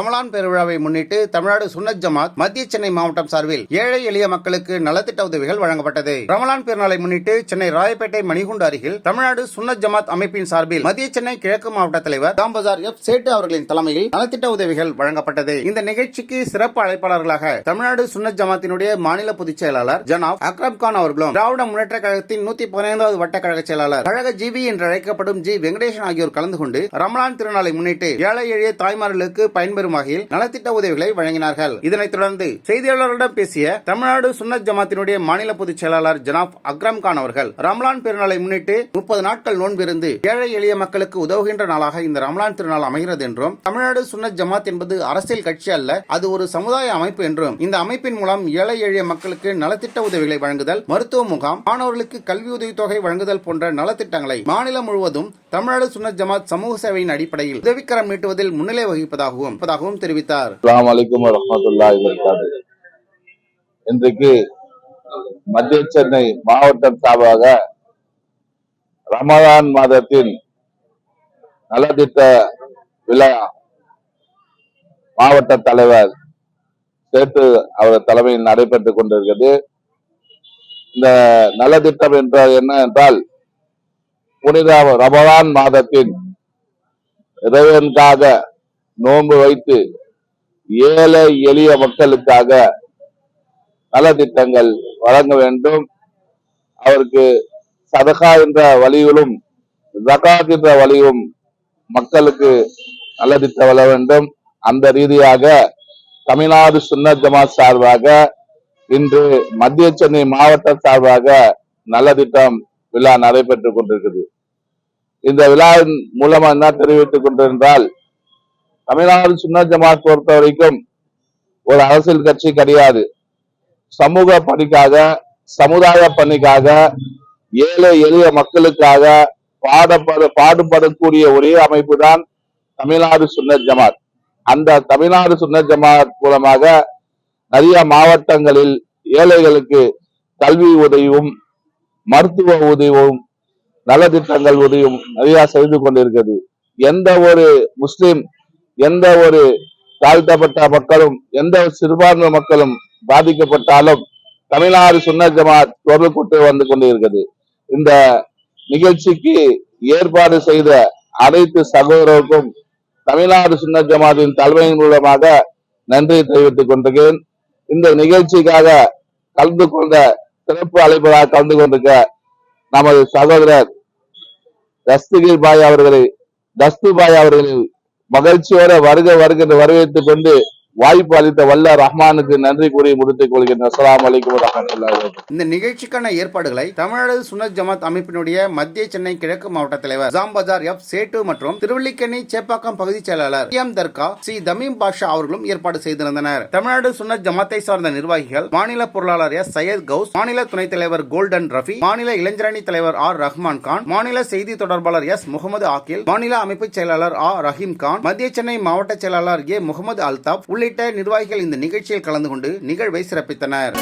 ரமலான் பெருவிழாவை முன்னிட்டு தமிழ்நாடு சுன்னத் ஜமாத் மத்திய சென்னை மாவட்டம் சார்பில் ஏழை எளிய மக்களுக்கு நலத்திட்ட உதவிகள் வழங்கப்பட்டது. ரமலான் பெருநாளை முன்னிட்டு சென்னை ராயப்பேட்டை மணிகுண்டு அருகில் தமிழ்நாடு சுன்னத் ஜமாத் அமைப்பின் சார்பில் மத்திய சென்னை கிழக்கு மாவட்ட தலைவர் தாம்பசார் எஃப் சேட்டு அவர்களின் தலைமையில் நலத்திட்ட உதவிகள் வழங்கப்பட்டது. இந்த நிகழ்ச்சிக்கு சிறப்பு அழைப்பாளர்களாக தமிழ்நாடு சுன்னத் ஜமாத்தினுடைய மாநில பொதுச் செயலாளர் ஜனாப் அக்ரம் கான் அவர்களும் திராவிட முன்னேற்ற கழகத்தின் நூத்தி பதினைந்தாவது வட்ட கழக செயலாளர் கழக ஜிவி என்று அழைக்கப்படும் ஜி வெங்கடேசன் ஆகியோர் கலந்து கொண்டு ரமலான் திருநாளை முன்னிட்டு ஏழை எளிய தாய்மார்களுக்கு பயன்பெறும் வகையில் நலத்திட்ட உதவிகளை வழங்கினார்கள். இதனைத் தொடர்ந்து செய்தியாளர்களிடம் பேசிய தமிழ்நாடு சுன்னத் ஜமாத்தினுடைய மாநில பொதுச் செயலாளர் ஜனாப் அக்ரம் கான் அவர்கள் ரம்லான் பெருநாளை முன்னிட்டு முப்பது நாட்கள் நோன்பிருந்து ஏழை எளிய மக்களுக்கு உதவுகின்ற நாளாக இந்த ரம்லான் திருநாள் அமைகிறது என்றும் தமிழ்நாடு சுன்னத் ஜமாத் என்பது அரசியல் கட்சி அல்ல அது ஒரு சமுதாய அமைப்பு என்றும் இந்த அமைப்பின் மூலம் ஏழை எளிய மக்களுக்கு நலத்திட்ட உதவிகளை வழங்குதல் மருத்துவ முகாம் மாணவர்களுக்கு கல்வி உதவித்தொகை வழங்குதல் போன்ற நலத்திட்டங்களை மாநிலம் முழுவதும் தமிழ்நாடு சுன்னத் ஜமாத் சமூக சேவையின் அடிப்படையில் உதவிக்கரம் நீட்டுவதில் முன்னிலை வகிப்பதாகவும் இருப்பதாகவும் தெரிவித்தார். அஸ்ஸலாமு அலைக்கும் வரஹ்மத்துல்லாஹி இன்றைக்கு மத்திய சென்னை மாவட்டம் சார்பாக ரமதான் மாதத்தின் நலத்திட்ட விழா மாவட்ட தலைவர் சேர்த்து அவர் தலைமையில் நடைபெற்றுக் கொண்டிருக்கிறது. இந்த நலத்திட்டம் என்றால் என்ன என்றால் புனித ரமதான் மாதத்தின் இறைவனுக்காக நோன்பு வைத்து ஏழை எளிய மக்களுக்காக நலத்திட்டங்கள் வழங்க வேண்டும். அவருக்கு சதகா என்ற வழிகளும் ஜகாத் என்ற வழியும் மக்களுக்கு நலத்திட்டம் வர வேண்டும். அந்த ரீதியாக தமிழ்நாடு சுன்னத் ஜமாத் சார்பாக இன்று மத்திய சென்னை மாவட்ட சார்பாக நலத்திட்டம் விழா நடைபெற்றுக் கொண்டிருக்கிறது இந்த விழாவின் மூலமா என்ன தெரிவித்துக் கொண்டிருந்தால் தமிழ்நாடு சுன்னத் ஜமாத் பொறுத்த வரைக்கும் ஒரு அரசியல் கட்சி கிடையாது. சமூக பணிக்காக சமுதாய பணிக்காக ஏழை எளிய மக்களுக்காக பாடப்பட பாடுபடக்கூடிய ஒரே அமைப்பு தான் தமிழ்நாடு சுன்னத் ஜமாத். அந்த தமிழ்நாடு சுன்னத் ஜமாத் மூலமாக நிறைய மாவட்டங்களில் ஏழைகளுக்கு கல்வி உதவியும் மருத்துவ உதவியும் நலத்திட்டங்கள் உதவியும் நிறைய செய்து கொண்டிருக்கிறது. எந்த ஒரு முஸ்லிம் எந்த ஒரு தாழ்த்தப்பட்ட மக்களும் எந்த சிறுபான்மை மக்களும் பாதிக்கப்பட்டாலும் தமிழ்நாடு சுன்ன ஜமாத் குரல் கொண்டு வந்து கொண்டிருக்கிறது. இந்த நிகழ்ச்சிக்கு ஏற்பாடு செய்த அனைத்து சகோதரருக்கும் தமிழ்நாடு சுன்ன ஜமாத்தின் தலைமையின் மூலமாக நன்றி தெரிவித்துக் கொண்டிருக்கிறேன் இந்த நிகழ்ச்சிக்காக கலந்து கொண்ட சிறப்பு அழைப்பதாக கலந்து கொண்டிருக்க நமது சகோதரர் தஸ்துகிர் பாய் அவர்களை தஸ்து பாய் அவர்களின் மகிழ்ச்சியோட வருக வருக என்று வரவேற்றுக் கொண்டு வாய்ப்பு அளித்த வல்ல ரஹ்மானுக்கு நன்றி கூறி முடித்துக் கொள்கிறேன் அஸ்ஸலாமு அலைக்கும் இந்த நிகழ்ச்சிக்கான ஏற்பாடுகளை தமிழ்நாடு சுன்னத் ஜமாத் அமைப்பினுடைய மத்திய சென்னை கிழக்கு மாவட்ட தலைவர் ஜாம்பஜார் எஃப் சேட்டு மற்றும் திருவல்லிக்கேணி சேப்பாக்கம் பகுதி செயலாளர் எம் தர்கா சி தமீம் பாஷா அவர்களும் ஏற்பாடு செய்திருந்தனர். தமிழ்நாடு சுன்னத் ஜமாத்தை சார்ந்த நிர்வாகிகள் மாநில பொருளாளர் எஸ் சையத் கவுஸ் மாநில துணைத் தலைவர் கோல்டன் ரஃபி மாநில இளைஞரணி தலைவர் ஆர் ரஹ்மான் கான் மாநில செய்தி தொடர்பாளர் எஸ் முகமது ஆக்கில் மாநில அமைப்பு செயலாளர் ஆ ரஹீம் கான் மத்திய சென்னை மாவட்ட செயலாளர் ஏ முகமது அல்தாப் உள்ளிட்ட உள்ளிட்ட நிர்வாகிகள் இந்த நிகழ்ச்சியில் கலந்து கொண்டு நிகழ்வை சிறப்பித்தனர்.